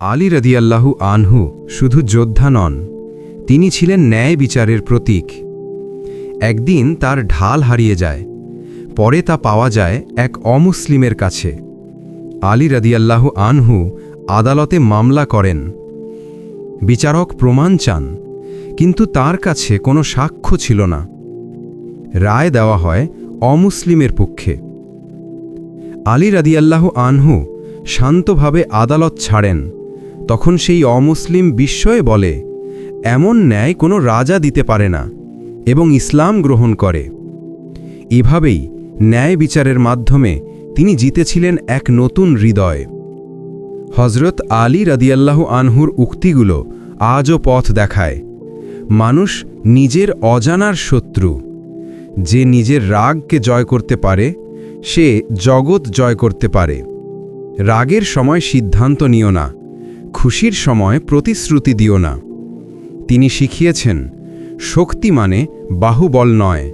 আলী রদিয়াল্লাহু আনহু শুধু যোদ্ধা নন, তিনি ছিলেন ন্যায় বিচারের প্রতীক। একদিন তার ঢাল হারিয়ে যায়, পরে তা পাওয়া যায় এক অমুসলিমের কাছে। আলী রদিয়াল্লাহু আনহু আদালতে মামলা করেন। বিচারক প্রমাণ চান, কিন্তু তার কাছে কোনো সাক্ষ্য ছিল না। রায় দেওয়া হয় অমুসলিমের পক্ষে। আলী রাদিয়াল্লাহ আনহু শান্তভাবে আদালত ছাড়েন। তখন সেই অমুসলিম বিস্ময়ে বলে, এমন ন্যায় কোনো রাজা দিতে পারে না এবং ইসলাম গ্রহণ করে। এভাবেই ন্যায় বিচারের মাধ্যমে তিনি জিতেছিলেন এক নতুন হৃদয়। হজরত আলী রাদিয়াল্লাহু আনহুর উক্তিগুলো আজও পথ দেখায়। মানুষ নিজের অজানার শত্রু। যে নিজের রাগকে জয় করতে পারে, সে জগৎ জয় করতে পারে। রাগের সময় সিদ্ধান্ত নিও না। খুশির সময় প্রতিশ্রুতি দিও না। তিনি শিখিয়েছেন, শক্তি মানে বাহুবল নয়।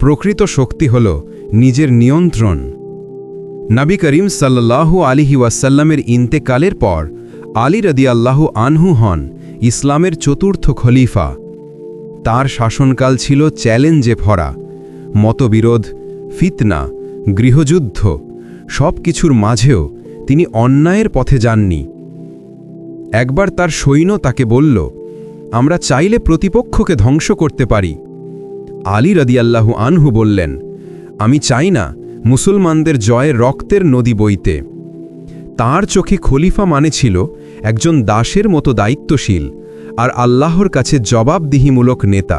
প্রকৃত শক্তি হল নিজের নিয়ন্ত্রণ। নাবি করিম সাল্লাহু আলিহি ওয়াসাল্লামের ইন্তেকালের পর আলী রদিয়াল্লাহু আনহু হন ইসলামের চতুর্থ খলিফা। তার শাসনকাল ছিল চ্যালেঞ্জে ভরা, মতবিরোধ, ফিতনা, গৃহযুদ্ধ সব কিছুর মাঝেও তিনি অন্যায়ের পথে যাননি। একবার তার সৈন্য তাকে বলল, আমরা চাইলে প্রতিপক্ষকে ধ্বংস করতে পারি। আলী রদিয়াল্লাহু আনহু বললেন, আমি চাই না মুসলমানদের জয়ে রক্তের নদী বইতে। তার চোখে খলিফা মানে ছিল একজন দাসের মতো দায়িত্বশীল আর আল্লাহর কাছে জবাবদিহিমূলক নেতা।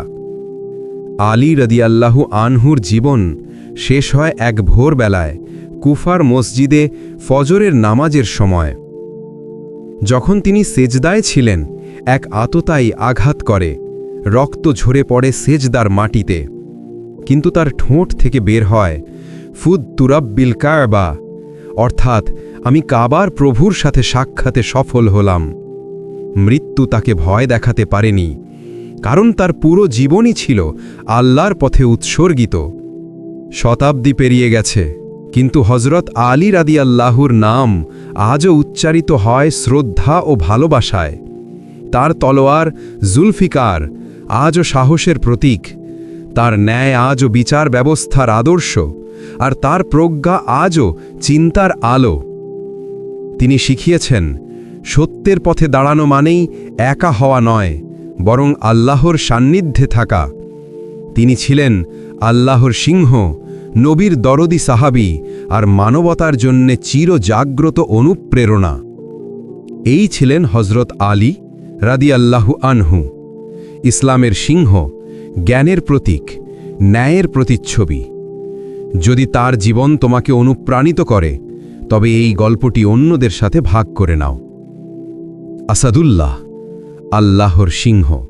আলী রদিয়াল্লাহু আনহুর জীবন শেষ হয় এক ভোরবেলায় কুফার মসজিদে ফজরের নামাজের সময়। যখন তিনি সেজদায় ছিলেন, এক আততাই আঘাত করে। রক্ত ঝরে পড়ে সেজদার মাটিতে। কিন্তু তার ঠোঁট থেকে বের হয়, ফুদ তুরাব্বিল কায়বা অর্থাৎ, আমি কাবার প্রভুর সাথে সাক্ষাতে সফল হলাম। মৃত্যু তাকে ভয় দেখাতে পারেনি, কারণ তার পুরো জীবনই ছিল আল্লাহর পথে উৎসর্গিত। শতাব্দী পেরিয়ে গেছে। কিন্তু হজরত আলী রাদি আল্লাহুর নাম আজও উচ্চারিত হয় শ্রদ্ধা ও ভালোবাসায়। তার তলোয়ার জুলফিকার আজও সাহসের প্রতীক। তার ন্যায় আজও বিচার ব্যবস্থার আদর্শ আর তার প্রজ্ঞা আজও চিন্তার আলো। তিনি শিখিয়েছেন, সত্যের পথে দাঁড়ানো মানেই একা হওয়া নয়, বরং আল্লাহর সান্নিধ্যে থাকা। তিনি ছিলেন আল্লাহর সিংহ নবীর দরদি সাহাবি আর মানবতার জন্যে চিরজাগ্রত অনুপ্রেরণা। এই ছিলেন হজরত আলী রাদি আল্লাহু আনহু। ইসলামের সিংহ, জ্ঞানের প্রতীক, ন্যায়ের প্রতিচ্ছবি। যদি তার জীবন তোমাকে অনুপ্রাণিত করে, তবে এই গল্পটি অন্যদের সাথে ভাগ করে নাও। আসাদুল্লাহ, আল্লাহর সিংহ।